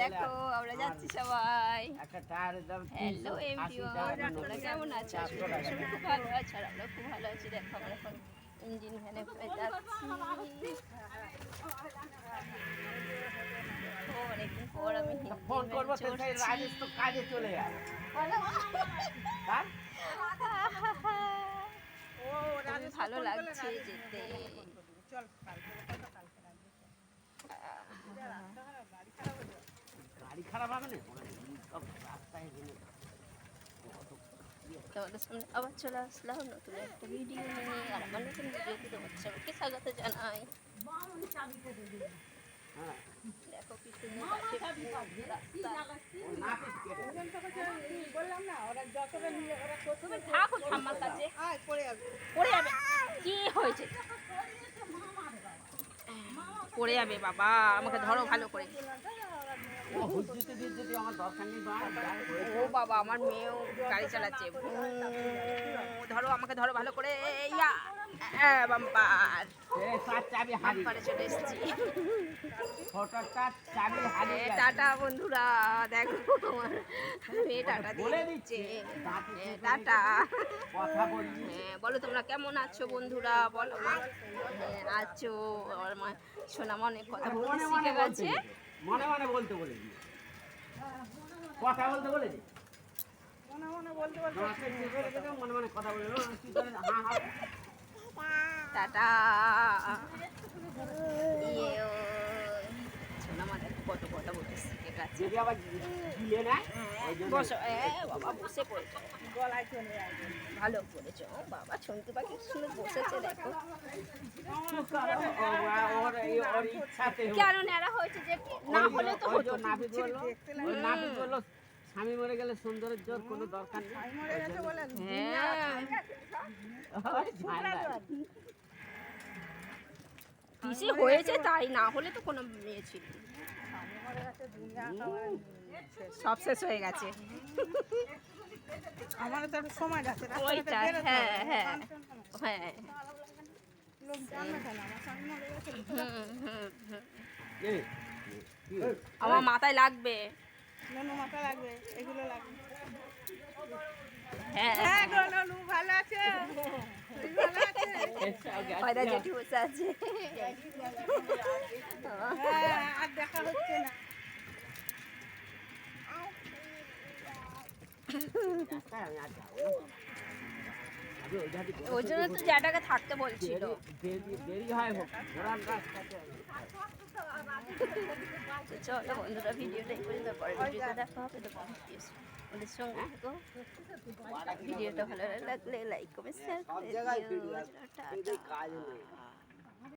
দেখো আমরা যাচ্ছি সবাই। হ্যালো কেমন আছো? খুব ভালো আছো আর আমরা খুব ভালো আছি। দেখো আমরা এখন ইঞ্জিন ভ্যানে করে যাচ্ছি। অনেকদিন পর আমি ফোন করব রাজেশ তো কাজে চলে যায় হ্যাঁ? ভালো লাগছে যেতে। গাড়ি খারাপ হবে তোমাদের সামনে আবার চলে আসলাম, নতুন একটা ভিডিও নিয়ে। আর আমার নতুন ভিডিওতে সবাইকে স্বাগত জানাই। কাছে। কি হয়েছে? পড়ে যাবে বাবা, আমাকে ধরো ভালো করে। হুজ্জুতে দিতে আমার দরকার নেই বা বাবা আমার মেয়েও গাড়ি চালাচ্ছে। ধরো আমাকে ধরো ভালো করে ইয়া বাম্পার। বাম্পারে চলে এসেছি। টাটা বন্ধুরা দেখো আমার মেয়ে টাটা দিয়ে দিচ্ছে। টাটা। হ্যাঁ, বলো তোমরা কেমন আছো বন্ধুরা? বলো হ্যাঁ, আছো। আমার মা সোনামা অনেক কথা বলতে মনে শিখে মনে গেছে। মনে মনে বলতে বলে কথা বলতে বলে টাটা। কত কথা বসো বাবা বসে পড়েছো। ভালো করেছ ও বাবা ছন্তু পাখি সুন্দর বসেছে দেখো। চুপ করো, ও- ওর এই- ওর ইচ্ছাতে হোক। কেন নেড়া হয়েছে যে না হলে তো হতো। বলল, স্বামী মরে গেলে সুন্দরের জোর কোনো দরকার নেই। হ্যাঁ। পিসি হয়েছে তাই না হলে তো কোনো মেয়ে ছিল। সব শেষ হয়ে গেছে। আমার তো একটু সময় যাচ্ছে ওইটা হ্যাঁ হ্যাঁ হ্যাঁ। গেছে? আমার মাথায় লাগবে। ননু মাথা লাগবে এগুলো লাগবে। হ্যাঁ। হ্যাঁ গো ননু ভালো আছে? তুই ভালো আছে? ওইটা জেঠি বসে আছে। হ্যাঁ আর দেখা হচ্ছে না। ওই জন্য তো জ্যাঠাকে থাকতে বলছিল। দেরি- হয় হোক। ঘোরার রাস্তাতে তো চলো বন্ধুরা ভিডিওটা এই পর্যন্ত পরে ভিডিওতে দেখা হবে তো ওদের সঙ্গে। থাকো ভিডিওটা ভালো লাগলে লাইক কমেন্ট শেয়ার করে দিও।